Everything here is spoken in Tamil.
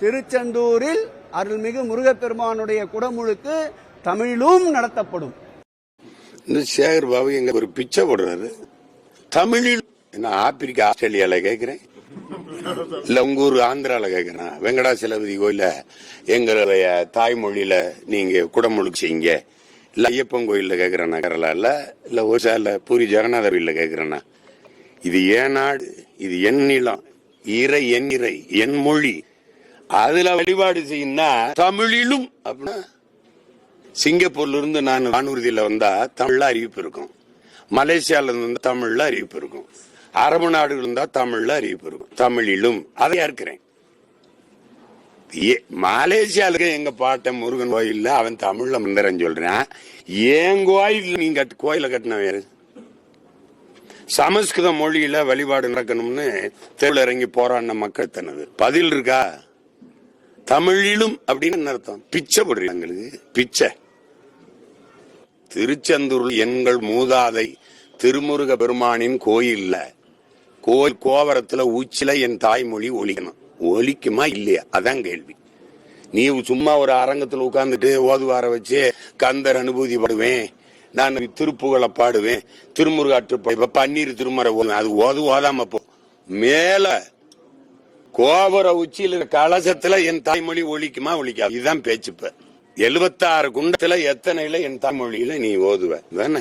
திருச்செந்தூரில் அருள்மிகு முருகப்பெருமானுடைய குடமுழுக்கு தமிழிலும் நடத்தப்படும். இந்த சேகர் பாபு எங்க ஒரு பிச்சை போடுறாரு. தமிழில் நான் ஆப்பிரிக்கா ஆஸ்திரேலியால கேக்குறேன். இல்ல உங்க ஊர் ஆந்திரால கேக்குறேன். வெங்கடாசலபதி கோயில எங்களுடைய தாய்மொழியில நீங்க குடமுழுக்கு செய்யுங்க. இல்ல ஐயப்பன் கோயில்ல கேக்குறேன்னா கேரளால. இல்ல ஒசால பூரி ஜெகநாதர் கோயில்ல கேக்குறேன்னா இது ஏன் நாடு? இது என் நிலம். இறை என் இறை என் மொழி. அதுல வழிபாடு செய்யுன்னா தமிழிலும் அப்படின்னா சிங்கப்பூர்ல இருந்து நான் வானூர்தியில வந்தா தமிழ்ல அறிவிப்பு இருக்கும். மலேசியால இருந்து தமிழ்ல அறிவிப்பு இருக்கும். அரபு நாடுகள் இருந்தா தமிழ்ல அறிவிப்பு இருக்கும். தமிழிலும் அதை இருக்கிறேன் மலேசியாவுக்கு எங்க பாட்டன் முருகன் கோயில்ல அவன் தமிழ்ல மந்திரம் சொல்றான். ஏன் கோயில் நீங்க கோயில கட்டின வேறு? சமஸ்கிருத மொழியில வழிபாடு நடக்கணும்னு தெருவில் இறங்கி போராடின மக்கள் தனது. பதில் இருக்கா? தமிழிலும் அப்படின்னு அர்த்தம்? பிச்சை போடுறீங்க எங்களுக்கு. பிச்சை. திருச்செந்தூர் எங்கள் மூதாதை திருமுருக பெருமானின் கோயில்ல கோயில் கோவரத்துல உச்சில என் தாய்மொழி ஒழிக்கணும் ஒலிக்குமா இல்லையா? அதான் கேள்வி. நீ சும்மா ஒரு அரங்கத்துல உட்கார்ந்துட்டு ஓதுவார வச்சு கந்தர் அனுபூதி படுவேன் நான் திருப்புகளை பாடுவேன் திருமுருகாற்று பன்னீர் திருமறை அது ஓது ஓதாம போ. மேல கோபுர உச்சியில் இருக்க கலசத்துல என் தாய்மொழி ஒழிக்குமா ஒழிக்காது. இதுதான் பேச்சுப்ப. எழுபத்தாறு குண்டத்துல எத்தனையில என் தாய்மொழியில நீ ஓதுவ? தானே